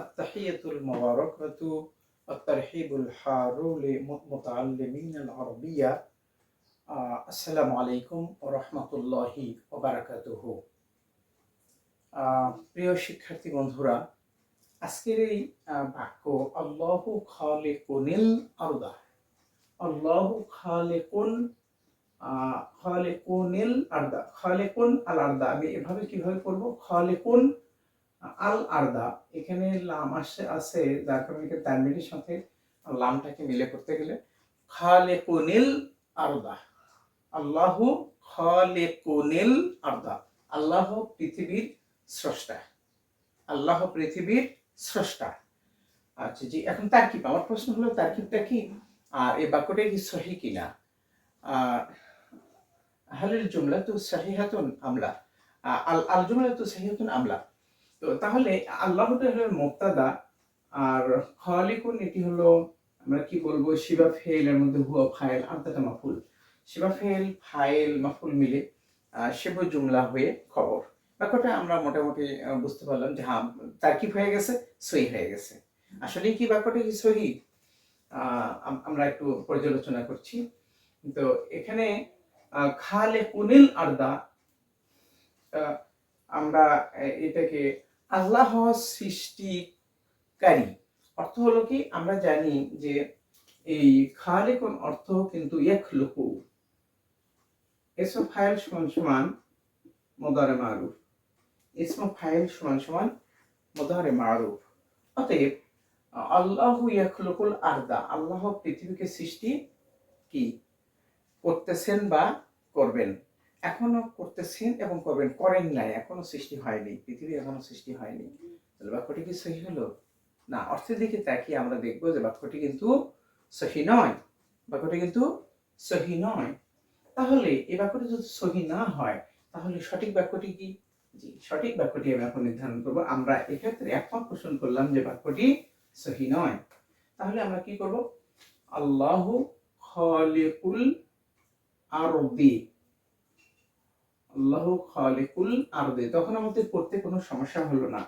আত্তাহিয়াতুল মুবারাকাতু আত্তারহিবুল হারু লি মুতাআল্লিমিনাল আরবিয়া আসসালামু আলাইকুম ওয়া রাহমাতুল্লাহি ওয়া প্রিয় শিক্ষার্থী বন্ধুরা, আজকের এই বাক্য আল্লাহু খালিকুনিল আরদা। আল্লাহু খালিকুন খালিকুনিল আরদা। খালিকুন আল আরদা আমি এভাবে কীভাবে করব? খালিকুন আল আর্দা এখানে লাম আসে, আছে যার কারণে তানবিনের সাথে লামটাকে মিলে করতে গেলে। খালিকুনিল আরদা, আল্লাহু খালিকুনিল আর্দা, আল্লাহ পৃথিবীর স্রষ্টা, আল্লাহ পৃথিবীর স্রষ্টা। আচ্ছা জি, এখন তারকিব, আমার প্রশ্ন হলো তারকিবটা কি? আর এই বাক্যটা কি সহি কিনা? হালের জুমলা তো সাহিহাতুন আমলা আল আল জুমলা তো সাহিহাতুন আমলা। তো তাহলে আল্লাহ হলো মুক্তাদা আর খালিকুন, এটি হলো আমরা কি বলব, শিবা ফেল এর মধ্যে হুয়া ফাইল আর্দাটা মাফুল। শিবা ফেল ফাইল, মাফুল মিলে শিব জুমলা হয়ে খবর। ব্যাপারটা আমরা মোটামুটি বুঝতে পারলাম যে হ্যাঁ তারকিব হয়ে গেছে, সহি হয়ে গেছে। আসলে কি ব্যাপারটা কি সহি? আমরা একটু পর্যালোচনা করছি। তো এখানে খালে কুনিল আর্দা আমরা এটাকে আল্লাহ সৃষ্টিকারী। অর্থ হলো কি? আমরা জানি যে এই খালেকুন অর্থ কিন্তু ইয়াখলুকু। এসব ফাইল সমান সমান মোদারে মারুফ। ইসম ফাইল সমান সমান মোদারে মারুফ। অতএব, আল্লাহ ইয়াখলুকুল আরদা। আল্লাহ পৃথিবীকে সৃষ্টি কি? করতেছেন বা করবেন? এখনও করতেছেন এবং করবেন, করেন নাই, এখনও সৃষ্টি হয়নি, পৃথিবী এখনও সৃষ্টি হয়নি। তাহলে বাক্যটি কি সহি হলো? না, অর্থের দিকে তাকিয়ে আমরা দেখব যে বাক্যটি কিন্তু সহি নয়। বাক্যটি কিন্তু সহি নয়। তাহলে এই বাক্যটি যদি সহি না হয়, তাহলে সঠিক বাক্যটি কি? জি, সঠিক বাক্যটি আমি এখন নির্ধারণ করব। আমরা এক্ষেত্রে একমত পোষণ করলাম যে বাক্যটি সহি নয়। তাহলে আমরা কি করব? আল্লাহ খালিকুল আরদি। আল্লাহ খালিকুল আরদি। তখন আমাদের পড়তে কোনো সমস্যা হলো না।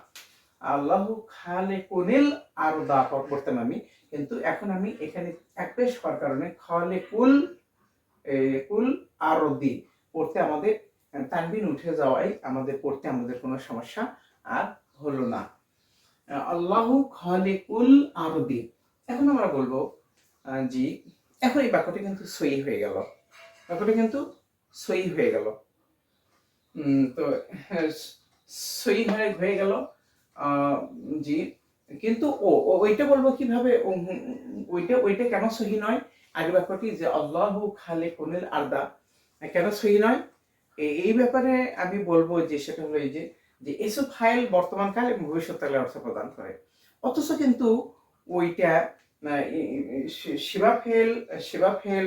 আল্লাহ খালেকুনিল আরদা পড়তাম আমি। কিন্তু এখন আমি এখানে এক পেশ হওয়ার কারণে খালেকুল কুল আরদি পড়তে আমাদের তানবিন উঠে যাওয়ায় আমাদের পড়তে আমাদের কোনো সমস্যা আর হলো না। আল্লাহ খালিকুল আরদি। এখন আমরা বলব জি, এখন এই বাক্যটি কিন্তু সই হয়ে গেল। বাক্যটি কিন্তু সই হয়ে গেল। তো হ্যাঁ, সই হয়ে হয়ে গেল জি। কিন্তু ও ওইটা বলব কীভাবে? ওইটা ওইটা কেন সহি নয়? আগে ব্যাপারটি যে আল্লাহ খালে কোনেল আর্দা কেন সহি নয়? এই ব্যাপারে আমি বলব যে সেটা হলো যে যে এসব ফাইল বর্তমানকাল এবং ভবিষ্যৎকালে অর্থ প্রদান করে। অথচ কিন্তু ওইটা শিবা ফেল শিবা ফেল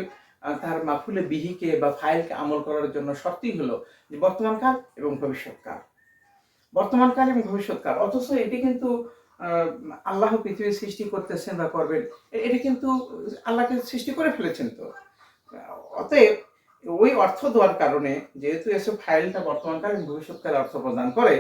তার মাফুলে বিহিকে বা ফাইলকে আমল করার জন্য শর্তই হলো যে বর্তমানকাল এবং ভবিষ্যৎকাল। বর্তমানকাল এবং ভবিষ্যৎকাল, অথচ এটি কিন্তু আল্লাহ পৃথিবীর সৃষ্টি করতেছেন বা করবেন এটা কিন্তু আল্লাহকে সৃষ্টি করে ফেলেছেন তো। অতএব, ওই অর্থ দেওয়ার কারণে যেহেতু এসব ফাইলটা বর্তমানকাল এবং ভবিষ্যৎকালে অর্থ প্রদান করে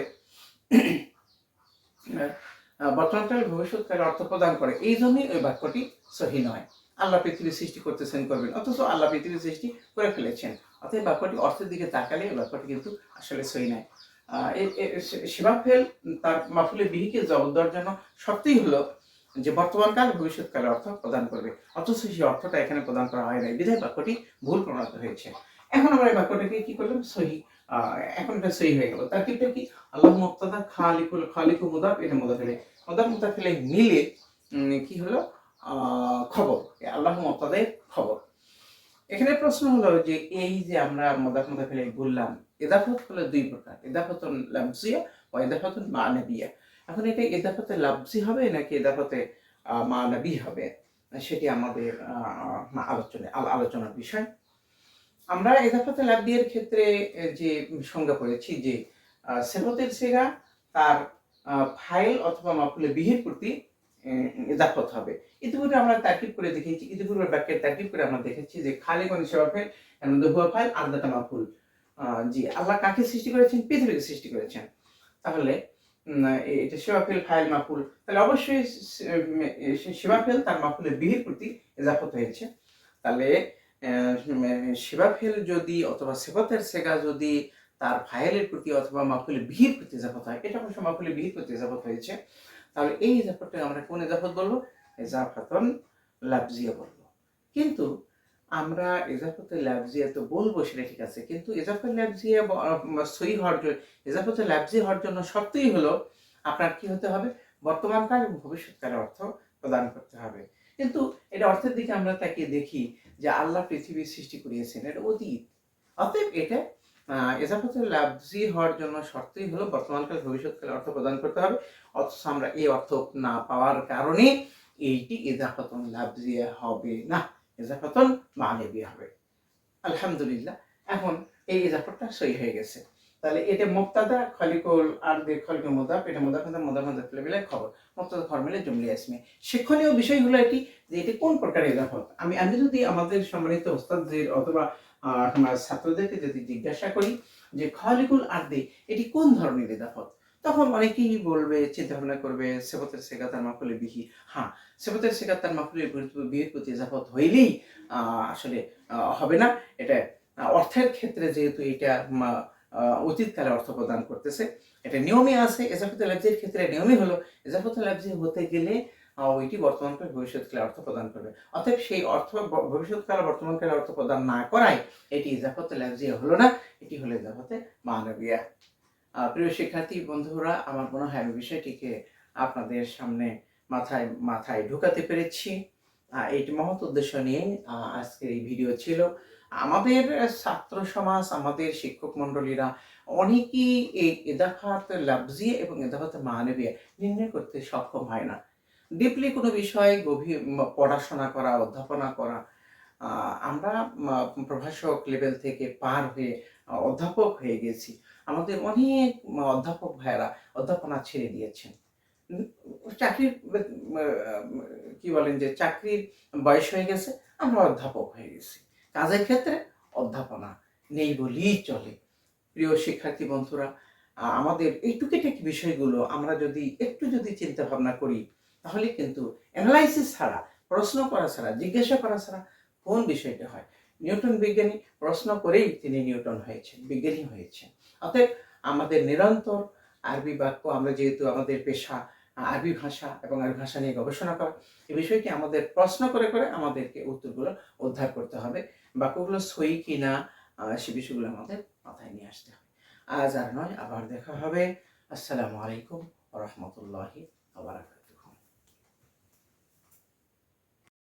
বর্তমানকালে ভবিষ্যৎকালে অর্থ প্রদান করে, এই জন্যই ওই বাক্যটি সহি নয়। আল্লাহ পৃথিবী সৃষ্টি করতেছেন করবেন। অথচ আল্লাহ পৃথিবী সৃষ্টি করে ফেলেছেন। অতএব বাক্যটি অর্থের দিকে তাকালে এই বাক্যটি কিন্তু আসলে সহি নয় আহ, এ- এ- সে- তার মাফুলে বিহিকে জবাব দেওয়ার জন্য সত্যিই হলো যে বর্তমানকাল ভবিষ্যৎকালে অর্থ প্রদান করবে। অথচ সেই অর্থটা এখানে প্রদান করা হয় নাই। বিধায় বাক্যটি ভুল প্রমাণিত হয়েছে। এখন আমরা এই বাক্যটাকে কি করলাম? সহি। এখন এটা সহি হয়ে গেল। তার কিন্তু কি? আল্লাহ মুক্তাদা খালিকুল খালিকু মুদাফ এটা মুদাফেলে। মুদাফ মুদাফেলে মিলে কি হলো? খবর। আল্লাহ মুক্তাদের খবর। এখানে প্রশ্ন হলো যে, এই যে আমরা মুদাফ মুদাফেলে বললাম এদাফত হলো দুই প্রকার এদাফতুন লাফজিয়া ও এদাফতুন মানবিয়া। এখন এটা এদাফতে লাফজি হবে নাকি এদাফতে মানবী হবে? সেটি আমাদের আলোচনা, আলো- আলোচনার বিষয়। আমরা এদাফতে লাফদিয়ের ক্ষেত্রে যে সংজ্ঞা করেছি যে সেবতের সেগা তার ফাইল অথবা মাফুলে বিহির প্রতি এ, হবে। ইতিপূর্বে আমরা তাকিব করে দেখেছি ইতিপূর্বে বাক্যের তাকিব করে আমরা দেখেছি যে খালি কোন সেবা ফাইল এর মধ্যে হুয়া ফাইল আর্দাটা মাফুল। জি আল্লাহ কাকে সৃষ্টি করেছেন? পৃথিবীকে সৃষ্টি করেছেন। তাহলে এটা সেবাফেল ফাইল মাফুল। তাহলে অবশ্যই সেবাফেল তার মাফুলের বিহির প্রতি এজাফত হয়েছে। তাহলে সেবাফেল যদি অথবা সেবতের সেগা যদি তার ফাইলের প্রতি অথবা মাফুলের বিহির প্রতি এজাফত হয় এটা অবশ্য মাফুলের বিহির প্রতি এজাফত হয়েছে। তাহলে এই এজাফতটা আমরা কোন এজাফত বলব? এজাফাতন লাফজিয়া বলব। কিন্তু আমরা এজাফতে লাফজিয়া তো বলব, সেটা ঠিক আছে। কিন্তু এজাফত লাফজিয়া সই হওয়ার জন্য, এজাফতে লাফজি হওয়ার জন্য শর্তই হলো আপনার কি হতে হবে? বর্তমানকাল এবং ভবিষ্যৎকালের অর্থ প্রদান করতে হবে। কিন্তু এটা অর্থের দিকে আমরা তাকে দেখি যে আল্লাহ পৃথিবীর সৃষ্টি করিয়েছেন, এটা অতীত। অতএব এটা এজাফতে লাফজি হওয়ার জন্য শর্তই হলো বর্তমানকাল ভবিষ্যৎকালে অর্থ প্রদান করতে হবে। অথচ আমরা এই অর্থ না পাওয়ার কারণে এইটি এজাফতন লাফজিয়া হবে না এজাফতন মানবী হবে। আলহামদুলিল্লাহ, এখন এই এজাফতটা সই হয়ে গেছে। তাহলে এটা মুক্তাদা খলিকুল আর দে খলিকুল মুদাফ, এটা মুদাফ মুদাফ মুদাফ মুদাফ খবর মুক্তাদা খবর। মিলে জুমলি আসমে। শিক্ষণীয় বিষয় হলো এটি যে এটি কোন প্রকার এজাফত আমি আমি যদি আমাদের সম্মানিত ওস্তাদদের অথবা আমার ছাত্রদেরকে যদি জিজ্ঞাসা করি যে খলিকুল আর দে এটি কোন ধরনের এজাফত তখন অনেকেই বলবে চিন্তা ভাবনা করবে সেবতের সেগা তার মাফুলে বিহি। হ্যাঁ সেবতের সেগা তার বিয়ের প্রতি এজাফত হইলেই আসলে হবে না। এটা অর্থের ক্ষেত্রে যেহেতু এটা অতীতকালে অর্থ প্রদান করতেছে, এটা নিয়মে আছে। এজাফত লাফজির ক্ষেত্রে নিয়মই হলো এজাফত লাফজি হতে গেলে ওইটি বর্তমানকাল ভবিষ্যৎকালে অর্থ প্রদান করবে। অতএব সেই অর্থ ভবিষ্যৎকালে বর্তমানকালে অর্থ প্রদান না করায়, এটি ইজাফত লাফজি হলো না, এটি হলো ইজাফতে মানবিয়া। প্রিয় শিক্ষার্থী, বন্ধুরা, আমার মনে হয় আমি বিষয়টিকে আপনাদের সামনে মাথায় মাথায় ঢুকাতে পেরেছি। এইটি মহৎ উদ্দেশ্য নিয়ে আজকের এই ভিডিও ছিল। আমাদের ছাত্র সমাজ, আমাদের শিক্ষক মণ্ডলীরা অনেকেই এই এদাফাত লাফজিয়া এবং এদাফাত মানবিয়া নির্ণয় করতে সক্ষম হয় না। ডিপলি কোনো বিষয়ে গভীর পড়াশোনা করা, অধ্যাপনা করা আমরা প্রভাষক লেভেল থেকে পার হয়ে অধ্যাপক হয়ে গেছি। আমাদের অনেক অধ্যাপক ভাইয়েরা অধ্যাপনা ছেড়ে দিয়েছেন। চাকরির, কি বলেন যে চাকরির বয়স হয়ে গেছে, আমরা অধ্যাপক হয়ে গেছি। কাজের ক্ষেত্রে অধ্যাপনা নেই বলেই চলে। প্রিয় শিক্ষার্থী বন্ধুরা, আমাদের এই টুকিটাকি বিষয়গুলো আমরা যদি একটু যদি চিন্তা ভাবনা করি, তাহলে কিন্তু অ্যানালাইসিস ছাড়া, প্রশ্ন করা ছাড়া, জিজ্ঞাসা করা ছাড়া কোন বিষয়টা হয়? নিউটন বিজ্ঞানী প্রশ্ন করেই তিনি নিউটন হয়েছেন, বিজ্ঞানী হয়েছেন। অতএব আমাদের নিরন্তর আরবি বাক্য, আমরা যেহেতু আমাদের পেশা, আরবি ভাষা এবং আরবি ভাষা নিয়ে গবেষণা করা এই বিষয়টি আমাদের প্রশ্ন করে করে আমাদেরকে উত্তরগুলো উদ্ধার করতে হবে। বাক্যগুলো সই কি না সে বিষয়গুলো আমাদের মাথায় নিয়ে আসতে হবে। আজ আর নয়, আবার দেখা হবে। আসসালামু আলাইকুম রহমতুল্লাহি আবার